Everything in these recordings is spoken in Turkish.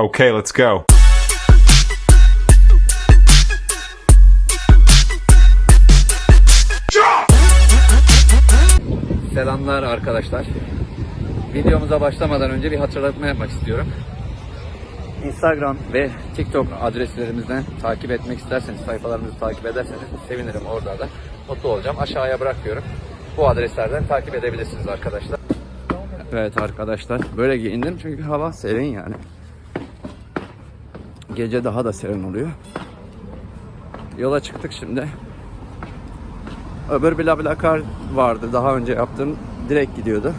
Okay, let's go. Selamlar arkadaşlar. Videomuza başlamadan önce bir hatırlatma yapmak istiyorum. Instagram ve TikTok adreslerimizden takip etmek isterseniz, sayfalarımızı takip ederseniz sevinirim orada da. Mutlu olacağım. Aşağıya bırakıyorum. Bu adreslerden takip edebilirsiniz arkadaşlar. Evet arkadaşlar böyle giyindim çünkü hava serin yani. Gece daha da serin oluyor. Yola çıktık şimdi. Öbür BlaBlaCar vardı daha önce yaptığım direkt gidiyordu.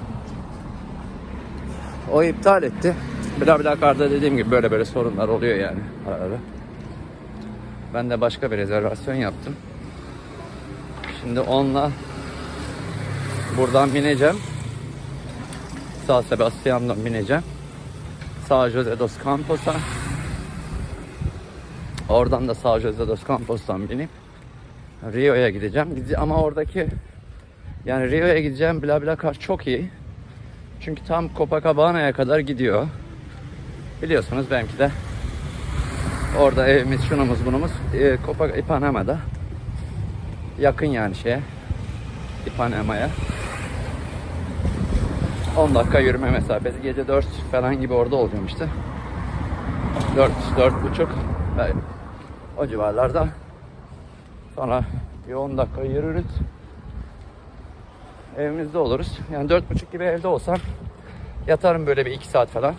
O iptal etti. BlaBlaCar'da dediğim gibi böyle böyle sorunlar oluyor yani ara ara. Ben de başka bir rezervasyon yaptım. Şimdi onunla buradan bineceğim. San Sebastian'dan bineceğim. São José dos Campos'a. Oradan da São José dos Campos'tan binip Rio'ya gideceğim. Gide- Ama oradaki yani Rio'ya gideceğim BlaBlaCar çok iyi. Çünkü tam Copacabana'ya kadar gidiyor. Biliyorsunuz benimki de orada evimiz şunumuz bunumuz e, Copa Ipanema'da yakın yani şeye Ipanema'ya 10 dakika yürüme mesafesi gece 4 falan gibi orada olacağım işte 4 4 buçuk o civarlarda Sonra bir 10 dakika yürürüz. Evimizde oluruz. Yani 4.30 gibi evde olsam yatarım böyle bir 2 saat falan.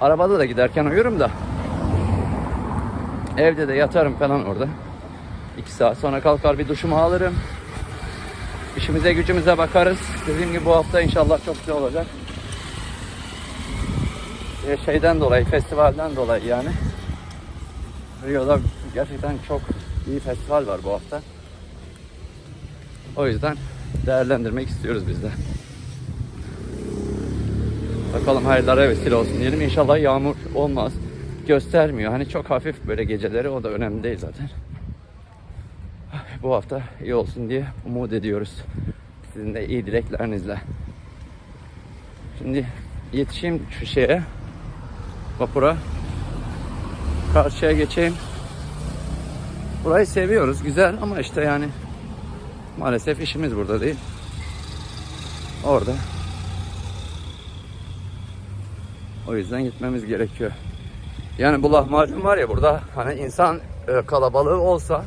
Arabada da giderken uyurum da. Evde de yatarım falan orada. 2 saat sonra kalkar bir duşumu alırım. İşimize gücümüze bakarız. Dediğim gibi bu hafta inşallah çok güzel olacak. Şeyden dolayı, festivalden dolayı yani. Rio'da gerçekten çok iyi festival var bu hafta. O yüzden değerlendirmek istiyoruz biz de. Bakalım hayırlara vesile olsun diyelim. İnşallah yağmur olmaz. Göstermiyor. Hani çok hafif böyle geceleri o da önemli değil zaten. Bu hafta iyi olsun diye umut ediyoruz. Sizin de iyi dileklerinizle. Şimdi yetişeyim şu şeye. Vapura. Karşıya geçeyim. Burayı seviyoruz, güzel ama işte yani maalesef işimiz burada değil. Orada. O yüzden gitmemiz gerekiyor. Yani bu lahmacun var ya burada hani insan e, kalabalığı olsa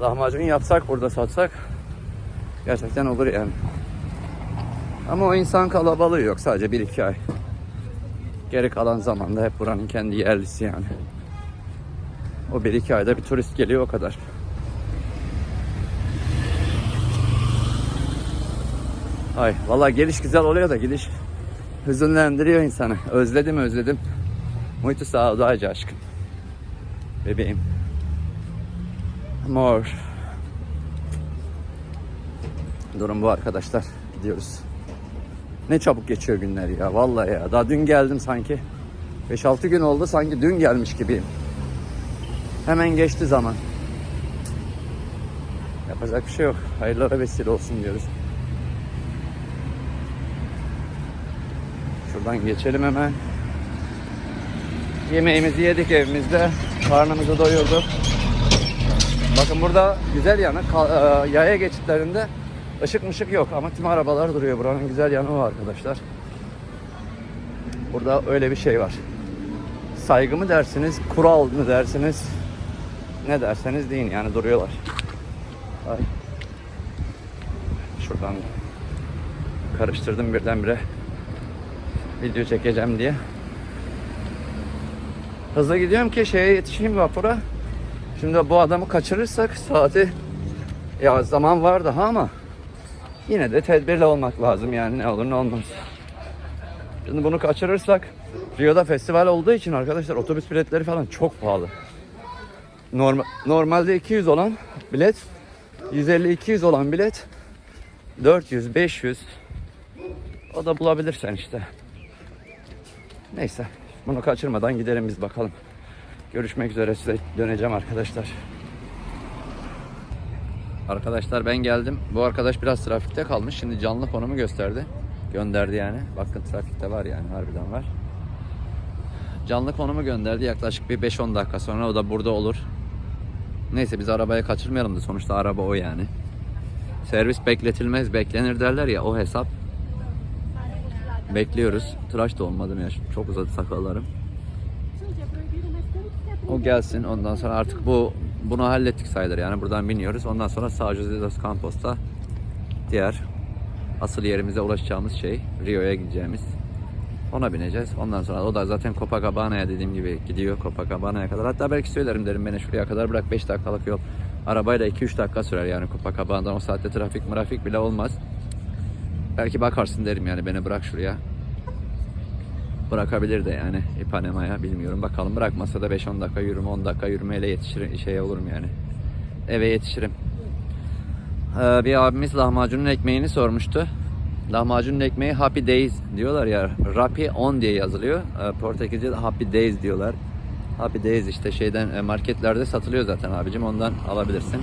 lahmacun yapsak burada satsak gerçekten olur yani. Ama o insan kalabalığı yok sadece 1-2 ay. Geri kalan zamanda hep buranın kendi yerlisi yani. O bir iki ayda bir turist geliyor o kadar. Ay vallahi geliş güzel oluyor da gidiş hüzünlendiriyor insanı. Özledim özledim. Muito saudade aşkım. Bebeğim. Amor. Durum bu arkadaşlar. Gidiyoruz. Ne çabuk geçiyor günler ya. Vallahi ya. Daha dün geldim sanki. 5-6 gün oldu sanki dün gelmiş gibiyim. Hemen geçti zaman. Yapacak bir şey yok. Hayırlara vesile olsun diyoruz. Şuradan geçelim hemen. Yemeğimizi yedik evimizde. Karnımızı doyurduk. Bakın burada güzel yanı e, yaya geçitlerinde ışık mışık yok ama tüm arabalar duruyor. Buranın güzel yanı o arkadaşlar. Burada öyle bir şey var. Saygı mı dersiniz, kural mı dersiniz? Ne derseniz deyin yani duruyorlar. Ay. Şuradan karıştırdım birdenbire video çekeceğim diye. Hızlı gidiyorum ki şeye yetişeyim vapura. Şimdi bu adamı kaçırırsak saati ya zaman var daha ama yine de tedbirli olmak lazım yani ne olur ne olmaz. Şimdi bunu kaçırırsak Rio'da festival olduğu için arkadaşlar otobüs biletleri falan çok pahalı. Normal, normalde 200 olan bilet 150-200 olan bilet 400-500 o da bulabilirsen işte. Neyse bunu kaçırmadan gidelim biz bakalım. Görüşmek üzere size döneceğim arkadaşlar. Arkadaşlar ben geldim. Bu arkadaş biraz trafikte kalmış. Şimdi canlı konumu gösterdi. Gönderdi yani. Bakın trafikte var yani harbiden var. Canlı konumu gönderdi yaklaşık bir 5-10 dakika sonra o da burada olur. Neyse biz arabaya kaçırmayalım da sonuçta araba o yani. Servis bekletilmez beklenir derler ya o hesap. Bekliyoruz. Tıraş da olmadım ya çok uzadı sakallarım. O gelsin ondan sonra artık bu bunu hallettik sayılır yani buradan biniyoruz. Ondan sonra São José dos Campos'ta diğer asıl yerimize ulaşacağımız şey Rio'ya gideceğimiz. Ona bineceğiz. Ondan sonra o da zaten Copacabana'ya dediğim gibi gidiyor Copacabana'ya kadar. Hatta belki söylerim derim beni şuraya kadar bırak 5 dakikalık yol. Arabayla 2-3 dakika sürer yani Copacabana'dan o saatte trafik mırafik bile olmaz. Belki bakarsın derim yani beni bırak şuraya. Bırakabilir de yani Ipanema'ya bilmiyorum. Bakalım bırakmasa da 5-10 dakika yürüme 10 dakika yürümeyle yetişir şeye olurum yani. Eve yetişirim. Ee, bir abimiz lahmacunun ekmeğini sormuştu. Lahmacunun ekmeği Happy Days diyorlar ya. Rapi on diye yazılıyor. Ee, Portekizce'de Happy Days diyorlar. Happy Days işte şeyden e, marketlerde satılıyor zaten abicim ondan alabilirsin.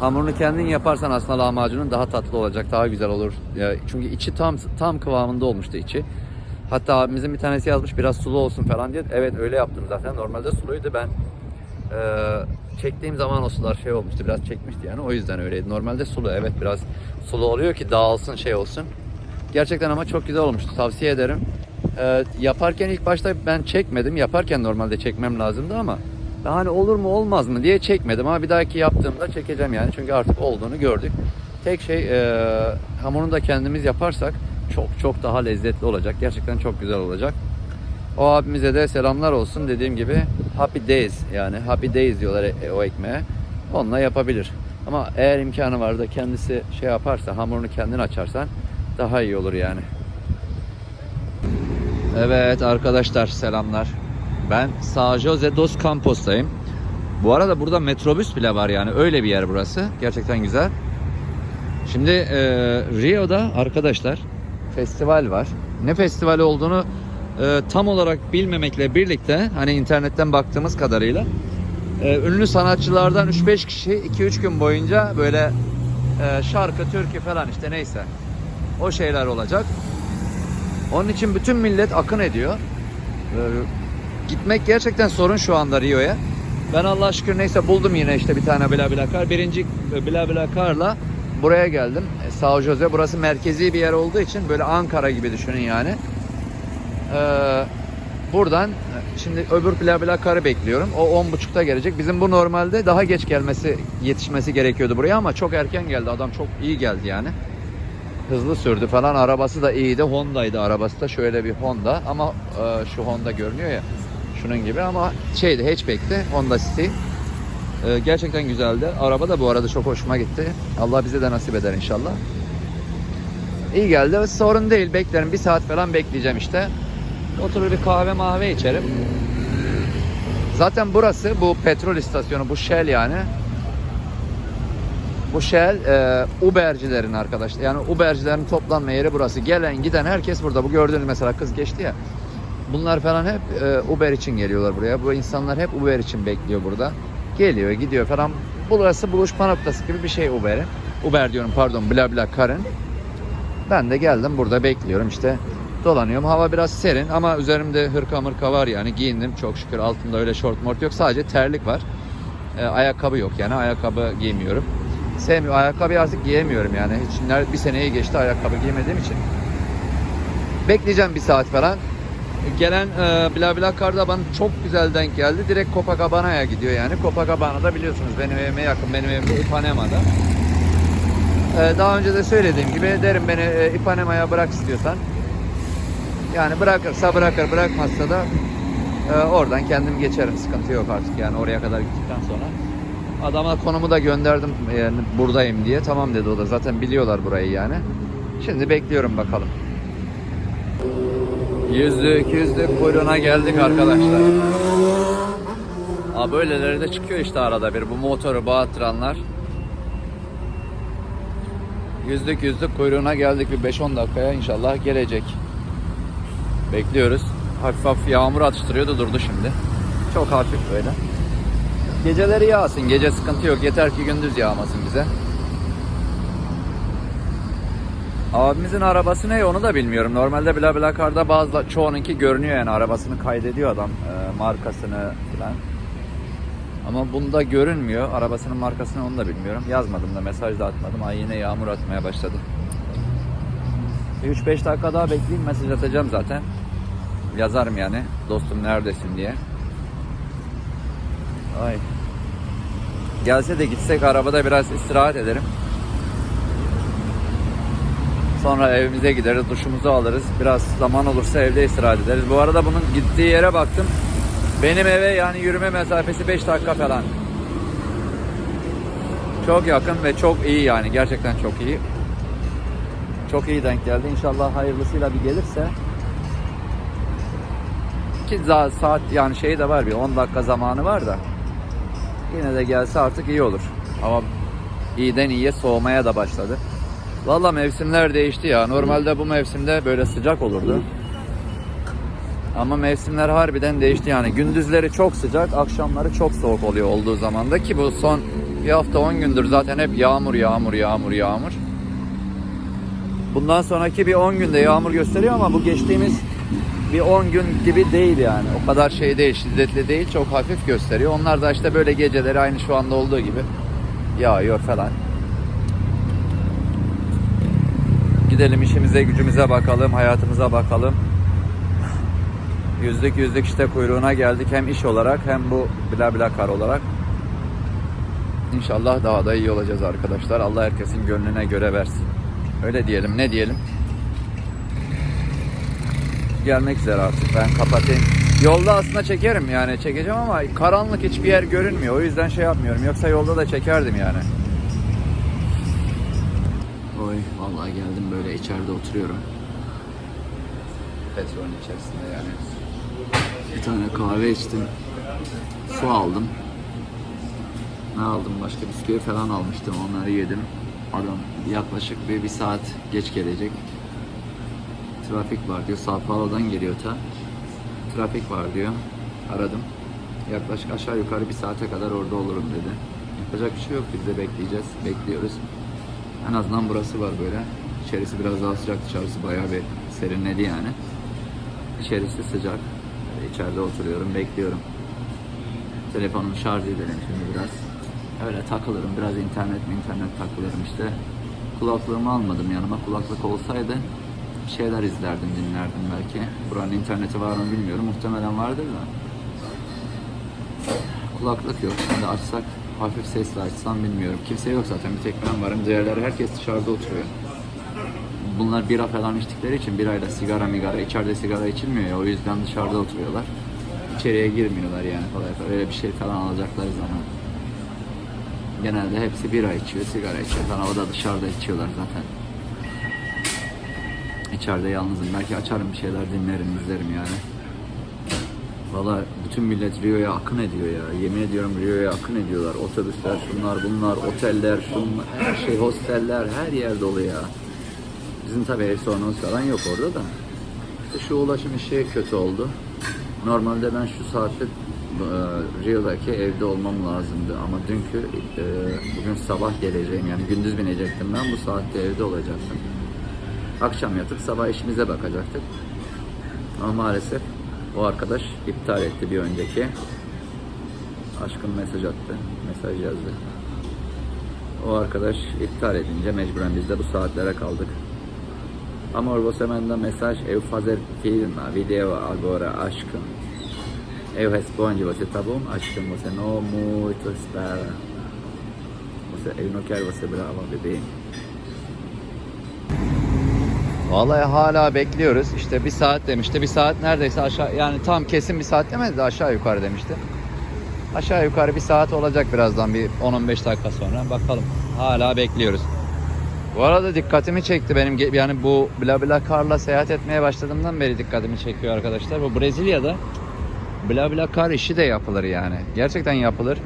Hamurunu kendin yaparsan aslında lahmacunun daha tatlı olacak, daha güzel olur. Çünkü içi tam tam kıvamında olmuştu içi. Hatta abimizin bir tanesi yazmış biraz sulu olsun falan diye. Evet öyle yaptım zaten. Normalde suluydu ben e, çektiğim zaman o sular şey olmuştu biraz çekmişti yani o yüzden öyleydi. Normalde sulu evet biraz sulu oluyor ki dağılsın şey olsun. Gerçekten ama çok güzel olmuştu tavsiye ederim. E, yaparken ilk başta ben çekmedim. Yaparken normalde çekmem lazımdı ama ben hani olur mu olmaz mı diye çekmedim ama bir dahaki yaptığımda çekeceğim yani çünkü artık olduğunu gördük. Tek şey e, hamurunu da kendimiz yaparsak çok çok daha lezzetli olacak. Gerçekten çok güzel olacak. O abimize de selamlar olsun. Dediğim gibi Happy Days yani Happy Days diyorlar e- o ekmeğe. Onunla yapabilir. Ama eğer imkanı var da kendisi şey yaparsa hamurunu kendin açarsan daha iyi olur yani. Evet arkadaşlar selamlar. Ben São José dos Campos'tayım. Bu arada burada metrobüs bile var yani öyle bir yer burası. Gerçekten güzel. Şimdi e, Rio'da arkadaşlar festival var. Ne festivali olduğunu e, tam olarak bilmemekle birlikte hani internetten baktığımız kadarıyla e, ünlü sanatçılardan 3-5 kişi 2-3 gün boyunca böyle e, şarkı, türkü falan işte neyse o şeyler olacak. Onun için bütün millet akın ediyor. E, gitmek gerçekten sorun şu anda Rio'ya. Ben Allah şükür neyse buldum yine işte bir tane Bla Bla Car. Birinci e, Bla Bla Car'la buraya geldim. E, São Jose burası merkezi bir yer olduğu için böyle Ankara gibi düşünün yani. Ee, buradan şimdi öbür Bla Bla Car'ı bekliyorum. O 10.30'da gelecek. Bizim bu normalde daha geç gelmesi, yetişmesi gerekiyordu buraya ama çok erken geldi. Adam çok iyi geldi yani. Hızlı sürdü falan. Arabası da iyiydi. Honda'ydı arabası da. Şöyle bir Honda ama e, şu Honda görünüyor ya. Şunun gibi ama şeydi hatchback'ti. Honda City. Ee, gerçekten güzeldi. Araba da bu arada çok hoşuma gitti. Allah bize de nasip eder inşallah. İyi geldi. Sorun değil. Beklerim. Bir saat falan bekleyeceğim işte. Oturur bir kahve mahve içerim. Zaten burası bu petrol istasyonu. Bu Shell yani. Bu Shell e, Ubercilerin arkadaşlar. Yani Ubercilerin toplanma yeri burası. Gelen giden herkes burada. Bu gördüğünüz mesela kız geçti ya. Bunlar falan hep e, Uber için geliyorlar buraya. Bu insanlar hep Uber için bekliyor burada. Geliyor, gidiyor falan. Burası buluşma noktası gibi bir şey Uber'in. Uber diyorum pardon, bla bla karın. Ben de geldim burada bekliyorum işte. Dolanıyorum. Hava biraz serin ama üzerimde hırka mırka var yani giyindim çok şükür. Altımda öyle şort mort yok. Sadece terlik var. E, ayakkabı yok yani ayakkabı giymiyorum. Sevmiyorum. Ayakkabı artık giyemiyorum yani. Hiç bir seneyi geçti ayakkabı giymediğim için. Bekleyeceğim bir saat falan. Gelen e, Bla Bla Car'da bana çok güzel denk geldi. Direkt Copacabana'ya gidiyor yani. Copacabana biliyorsunuz benim evime yakın. Benim evim de Ipanema'da. E, daha önce de söylediğim gibi derim beni e, Ipanema'ya bırak istiyorsan. Yani bırakırsa bırakır, bırakmazsa da e, oradan kendim geçerim. Sıkıntı yok artık yani oraya kadar gittikten sonra. Adama konumu da gönderdim yani buradayım diye. Tamam dedi o da. Zaten biliyorlar burayı yani. Şimdi bekliyorum bakalım. Yüzlük yüzlük kuyruğuna geldik arkadaşlar. Aa, böyleleri de çıkıyor işte arada bir bu motoru bağıttıranlar. Yüzlük yüzlük kuyruğuna geldik bir 5-10 dakikaya inşallah gelecek. Bekliyoruz. Hafif hafif yağmur atıştırıyordu durdu şimdi. Çok hafif böyle. Geceleri yağsın. Gece sıkıntı yok. Yeter ki gündüz yağmasın bize. Abimizin arabası ne onu da bilmiyorum. Normalde BlaBlaCar'da bazı çoğununki görünüyor yani arabasını kaydediyor adam e, markasını falan. Ama bunda görünmüyor. Arabasının markasını onu da bilmiyorum. Yazmadım da mesaj da atmadım. Ay yine yağmur atmaya başladı. 3-5 dakika daha bekleyeyim mesaj atacağım zaten. Yazarım yani dostum neredesin diye. Ay. Gelse de gitsek arabada biraz istirahat ederim. Sonra evimize gideriz, duşumuzu alırız. Biraz zaman olursa evde istirahat ederiz. Bu arada bunun gittiği yere baktım. Benim eve yani yürüme mesafesi 5 dakika falan. Çok yakın ve çok iyi yani. Gerçekten çok iyi. Çok iyi denk geldi. İnşallah hayırlısıyla bir gelirse. Ki za- saat yani şey de var bir 10 dakika zamanı var da. Yine de gelse artık iyi olur. Ama iyiden iyiye soğumaya da başladı. Valla mevsimler değişti ya. Normalde bu mevsimde böyle sıcak olurdu. Ama mevsimler harbiden değişti yani. Gündüzleri çok sıcak, akşamları çok soğuk oluyor olduğu zamanda ki bu son bir hafta 10 gündür zaten hep yağmur yağmur yağmur yağmur. Bundan sonraki bir 10 günde yağmur gösteriyor ama bu geçtiğimiz bir 10 gün gibi değil yani. O kadar şey değil, şiddetli değil, çok hafif gösteriyor. Onlar da işte böyle geceleri aynı şu anda olduğu gibi yağıyor falan. Gidelim işimize gücümüze bakalım, hayatımıza bakalım. Yüzlük yüzlük işte kuyruğuna geldik hem iş olarak hem bu bla bla kar olarak. İnşallah daha da iyi olacağız arkadaşlar. Allah herkesin gönlüne göre versin. Öyle diyelim ne diyelim. Gelmek üzere artık ben kapatayım. Yolda aslında çekerim yani çekeceğim ama karanlık hiçbir yer görünmüyor. O yüzden şey yapmıyorum. Yoksa yolda da çekerdim yani. Oy vallahi geldim böyle içeride oturuyorum. Petrolün içerisinde yani. Bir tane kahve içtim. Su aldım. Ne aldım? Başka bisküvi falan almıştım. Onları yedim. Adam yaklaşık bir, bir saat geç gelecek. Trafik var diyor. Sao Paulo'dan geliyor ta. Trafik var diyor. Aradım. Yaklaşık aşağı yukarı bir saate kadar orada olurum dedi. Yapacak bir şey yok. Biz de bekleyeceğiz. Bekliyoruz. En azından burası var böyle. İçerisi biraz daha sıcak. Dışarısı bayağı bir serinledi yani. İçerisi sıcak. İçeride oturuyorum. Bekliyorum. Telefonumu şarj edelim şimdi biraz. Öyle takılırım. Biraz internet mi internet takılırım işte. Kulaklığımı almadım yanıma. Kulaklık olsaydı şeyler izlerdim, dinlerdim belki. Buranın interneti var mı bilmiyorum. Muhtemelen vardır da. Kulaklık yok. Şimdi açsak hafif sesle açsam bilmiyorum. Kimse yok zaten. Bir tek ben varım. Diğerleri herkes dışarıda oturuyor. Bunlar bira falan içtikleri için birayla sigara migara içeride sigara içilmiyor ya o yüzden dışarıda oturuyorlar. İçeriye girmiyorlar yani kolay kolay. Öyle bir şey falan alacakları zaman. Genelde hepsi bira içiyor, sigara içiyor falan. O da dışarıda içiyorlar zaten. İçeride yalnızım. Belki açarım bir şeyler dinlerim, izlerim yani. Valla bütün millet Rio'ya akın ediyor ya. Yemin ediyorum Rio'ya akın ediyorlar. Otobüsler, şunlar, bunlar, oteller, şunlar, her şey, hosteller, her yer dolu ya. Bizim tabii ev sorunumuz falan yok orada da. İşte şu ulaşım işi kötü oldu. Normalde ben şu saatte e, Rio'daki evde olmam lazımdı ama dünkü e, bugün sabah geleceğim yani gündüz binecektim ben bu saatte evde olacaktım. Akşam yatıp sabah işimize bakacaktık. Ama maalesef o arkadaş iptal etti bir önceki. Aşkım mesaj attı, mesaj yazdı. O arkadaş iptal edince mecburen biz de bu saatlere kaldık. Amor, você manda mensagem, eu fazer filma, video agora, aşkım. Eu respondo, você tá bom? Aşkım, você não muito espera. Você, eu não quero você brava, bebê. Vallahi hala bekliyoruz. İşte bir saat demişti. Bir saat neredeyse aşağı yani tam kesin bir saat demedi de aşağı yukarı demişti. Aşağı yukarı bir saat olacak birazdan bir 10-15 dakika sonra. Bakalım. Hala bekliyoruz. Bu arada dikkatimi çekti benim yani bu BlaBlaCar'la seyahat etmeye başladığımdan beri dikkatimi çekiyor arkadaşlar. Bu Brezilya'da BlaBlaCar işi de yapılır yani. Gerçekten yapılır.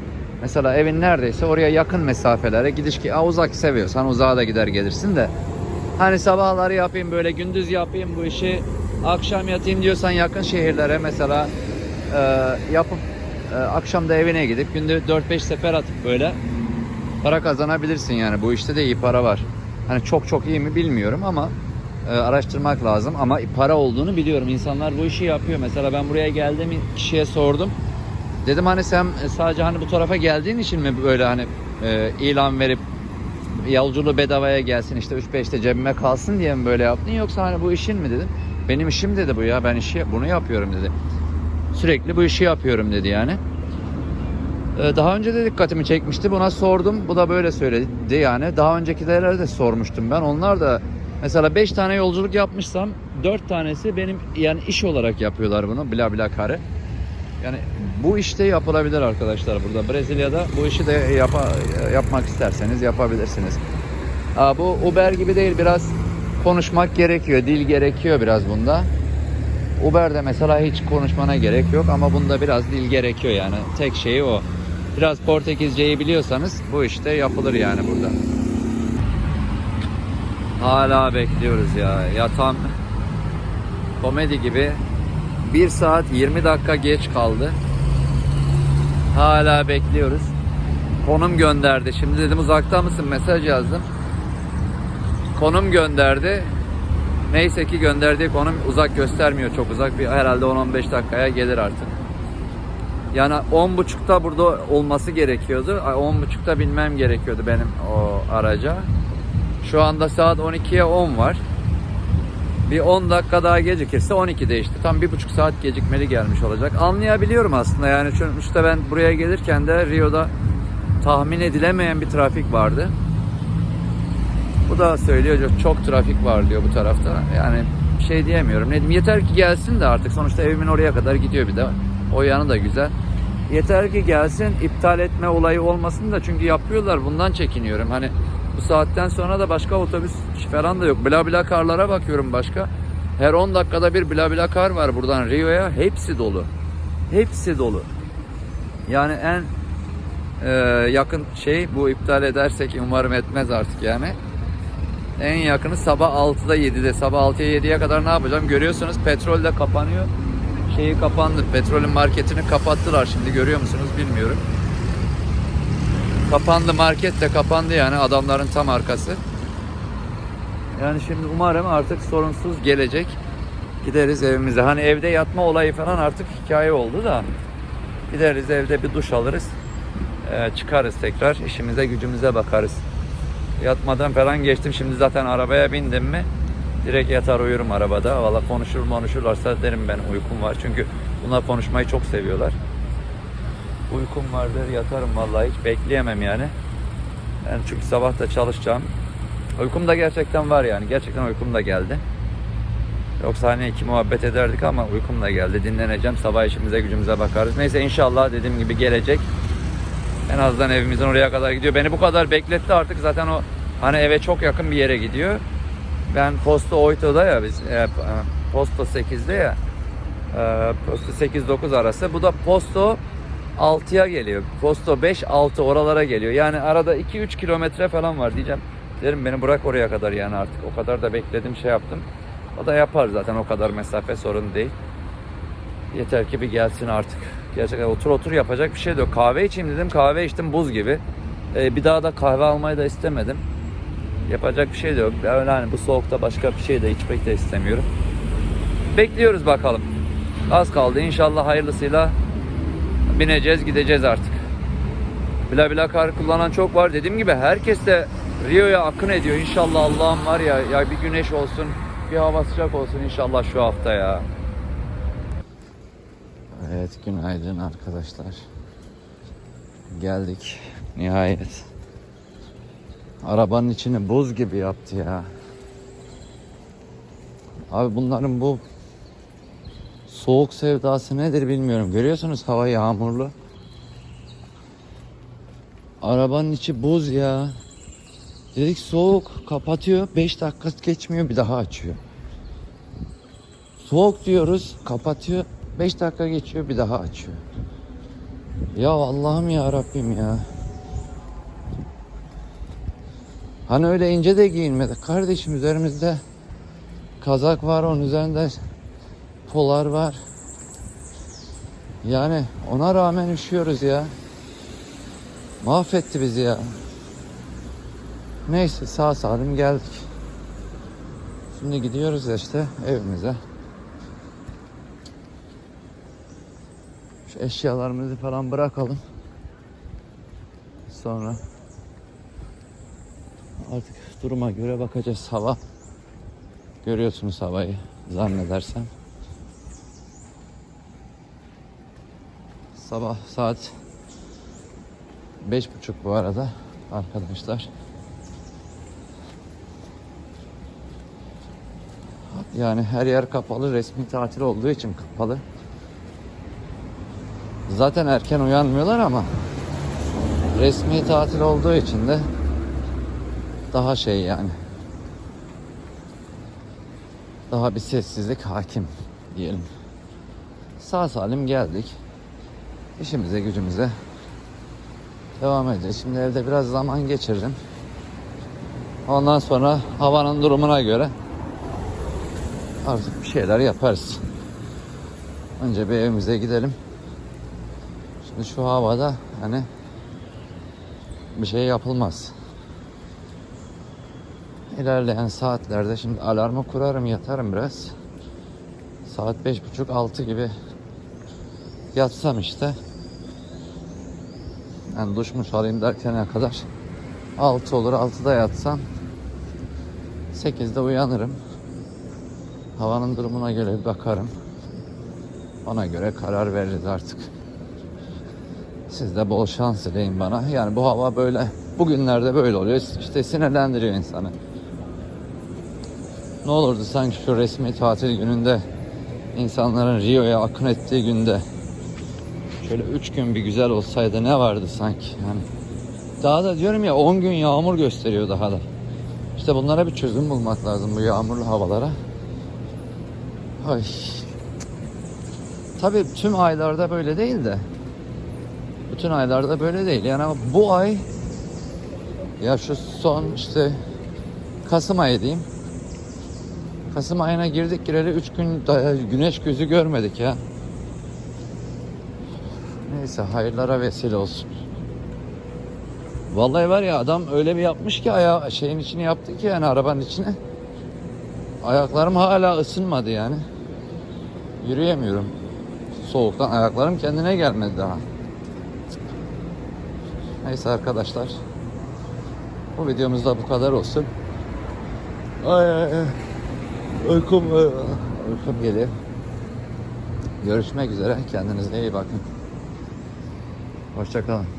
Mesela evin neredeyse oraya yakın mesafelere gidiş ki uzak seviyorsan uzağa da gider gelirsin de hani sabahları yapayım böyle gündüz yapayım bu işi akşam yatayım diyorsan yakın şehirlere mesela e, yapıp e, akşam da evine gidip günde 4-5 sefer atıp böyle para kazanabilirsin yani bu işte de iyi para var. Hani çok çok iyi mi bilmiyorum ama e, araştırmak lazım ama para olduğunu biliyorum. İnsanlar bu işi yapıyor. Mesela ben buraya geldiğim kişiye sordum. Dedim hani sen sadece hani bu tarafa geldiğin için mi böyle hani e, ilan verip yolculuğu bedavaya gelsin işte 3-5'te cebime kalsın diye mi böyle yaptın yoksa hani bu işin mi dedim. Benim işim dedi bu ya ben işi bunu yapıyorum dedi. Sürekli bu işi yapıyorum dedi yani. Ee, Daha önce de dikkatimi çekmişti. Buna sordum. Bu da böyle söyledi yani. Daha öncekilere de sormuştum ben. Onlar da mesela 5 tane yolculuk yapmışsam 4 tanesi benim yani iş olarak yapıyorlar bunu. Bla bla kare. Yani bu işte yapılabilir arkadaşlar burada. Brezilya'da bu işi de yapa- yapmak isterseniz yapabilirsiniz. Aa, bu Uber gibi değil biraz konuşmak gerekiyor. Dil gerekiyor biraz bunda. Uber'de mesela hiç konuşmana gerek yok ama bunda biraz dil gerekiyor yani. Tek şeyi o. Biraz Portekizceyi biliyorsanız bu işte yapılır yani burada. Hala bekliyoruz ya. Ya tam komedi gibi 1 saat 20 dakika geç kaldı. Hala bekliyoruz. Konum gönderdi. Şimdi dedim uzakta mısın? Mesaj yazdım. Konum gönderdi. Neyse ki gönderdiği konum uzak göstermiyor çok uzak. Bir herhalde 10-15 dakikaya gelir artık. Yani 10.30'da burada olması gerekiyordu. Ay, 10.30'da binmem gerekiyordu benim o araca. Şu anda saat 12'ye 10 var. Bir 10 dakika daha gecikirse 12'de işte. Tam bir buçuk saat gecikmeli gelmiş olacak. Anlayabiliyorum aslında yani. Sonuçta ben buraya gelirken de Rio'da tahmin edilemeyen bir trafik vardı. Bu da söylüyor çok trafik var diyor bu tarafta. Yani şey diyemiyorum. Ne diyeyim, yeter ki gelsin de artık sonuçta evimin oraya kadar gidiyor bir de. O yanı da güzel. Yeter ki gelsin iptal etme olayı olmasın da çünkü yapıyorlar bundan çekiniyorum. Hani bu saatten sonra da başka otobüs falan da yok. Bla bla karlara bakıyorum başka. Her 10 dakikada bir bla bla kar var buradan Rio'ya. Hepsi dolu. Hepsi dolu. Yani en e, yakın şey bu iptal edersek umarım etmez artık yani. En yakını sabah 6'da 7'de. Sabah 6'ya 7'ye kadar ne yapacağım? Görüyorsunuz petrol de kapanıyor. Şeyi kapandı. Petrolün marketini kapattılar şimdi görüyor musunuz bilmiyorum. Kapandı market de kapandı yani adamların tam arkası. Yani şimdi umarım artık sorunsuz gelecek. Gideriz evimize. Hani evde yatma olayı falan artık hikaye oldu da. Gideriz evde bir duş alırız. Ee, çıkarız tekrar işimize gücümüze bakarız. Yatmadan falan geçtim. Şimdi zaten arabaya bindim mi direkt yatar uyurum arabada. Valla konuşur konuşurlarsa derim ben uykum var. Çünkü bunlar konuşmayı çok seviyorlar. Uykum vardır yatarım vallahi hiç bekleyemem yani. Yani çünkü sabah da çalışacağım. Uykum da gerçekten var yani. Gerçekten uykum da geldi. Yoksa hani iki muhabbet ederdik ama uykum da geldi. Dinleneceğim. Sabah işimize gücümüze bakarız. Neyse inşallah dediğim gibi gelecek. En azından evimizin oraya kadar gidiyor. Beni bu kadar bekletti artık zaten o hani eve çok yakın bir yere gidiyor. Ben Posta Oyto'da ya biz e, Posta 8'de ya e, Posta 8-9 arası. Bu da Posto 6'ya geliyor. Posto 5-6 oralara geliyor. Yani arada 2-3 kilometre falan var diyeceğim. Derim beni bırak oraya kadar yani artık. O kadar da bekledim şey yaptım. O da yapar zaten o kadar mesafe sorun değil. Yeter ki bir gelsin artık. Gerçekten otur otur yapacak bir şey de yok. Kahve içeyim dedim. Kahve içtim buz gibi. Ee, bir daha da kahve almayı da istemedim. Yapacak bir şey de yok. Öyle hani bu soğukta başka bir şey de içmek de istemiyorum. Bekliyoruz bakalım. Az kaldı. İnşallah hayırlısıyla bineceğiz gideceğiz artık. Bla bla kar kullanan çok var. Dediğim gibi herkes de Rio'ya akın ediyor. İnşallah Allah'ım var ya ya bir güneş olsun, bir hava sıcak olsun inşallah şu hafta ya. Evet günaydın arkadaşlar. Geldik nihayet. Arabanın içini buz gibi yaptı ya. Abi bunların bu soğuk sevdası nedir bilmiyorum. Görüyorsunuz hava yağmurlu. Arabanın içi buz ya. Dedik soğuk kapatıyor. 5 dakika geçmiyor bir daha açıyor. Soğuk diyoruz kapatıyor. 5 dakika geçiyor bir daha açıyor. Ya Allah'ım ya Rabbim ya. Hani öyle ince de giyinmedik. Kardeşim üzerimizde kazak var onun üzerinde polar var. Yani ona rağmen üşüyoruz ya. Mahvetti bizi ya. Neyse sağ salim geldik. Şimdi gidiyoruz işte evimize. Şu eşyalarımızı falan bırakalım. Sonra artık duruma göre bakacağız hava. Görüyorsunuz havayı zannedersem. Sabah saat beş buçuk bu arada arkadaşlar. Yani her yer kapalı resmi tatil olduğu için kapalı. Zaten erken uyanmıyorlar ama resmi tatil olduğu için de daha şey yani. Daha bir sessizlik hakim diyelim. Sağ salim geldik. İşimize gücümüze devam edeceğiz. Şimdi evde biraz zaman geçirdim. Ondan sonra havanın durumuna göre artık bir şeyler yaparız. Önce bir evimize gidelim. Şimdi şu havada hani bir şey yapılmaz. İlerleyen saatlerde şimdi alarmı kurarım yatarım biraz. Saat beş buçuk altı gibi yatsam işte. Yani duş muş alayım derkene kadar 6 olur 6'da yatsam 8'de uyanırım. Havanın durumuna göre bir bakarım. Ona göre karar veririz artık. Siz de bol şans dileyin bana. Yani bu hava böyle bugünlerde böyle oluyor. İşte sinirlendiriyor insanı. Ne olurdu sanki şu resmi tatil gününde insanların Rio'ya akın ettiği günde şöyle üç gün bir güzel olsaydı ne vardı sanki yani. Daha da diyorum ya 10 gün yağmur gösteriyor daha da. İşte bunlara bir çözüm bulmak lazım bu yağmurlu havalara. Ay. Tabii tüm aylarda böyle değil de. Bütün aylarda böyle değil. Yani bu ay ya şu son işte Kasım ayı diyeyim. Kasım ayına girdik gireli 3 gün daha güneş gözü görmedik ya. Neyse hayırlara vesile olsun. Vallahi var ya adam öyle bir yapmış ki aya şeyin içini yaptı ki yani arabanın içine. Ayaklarım hala ısınmadı yani. Yürüyemiyorum. Soğuktan ayaklarım kendine gelmedi daha. Neyse arkadaşlar. Bu videomuzda bu kadar olsun. Ay ay ay. Uykum, uykum geliyor. Görüşmek üzere. Kendinize iyi bakın. Hoşçakalın.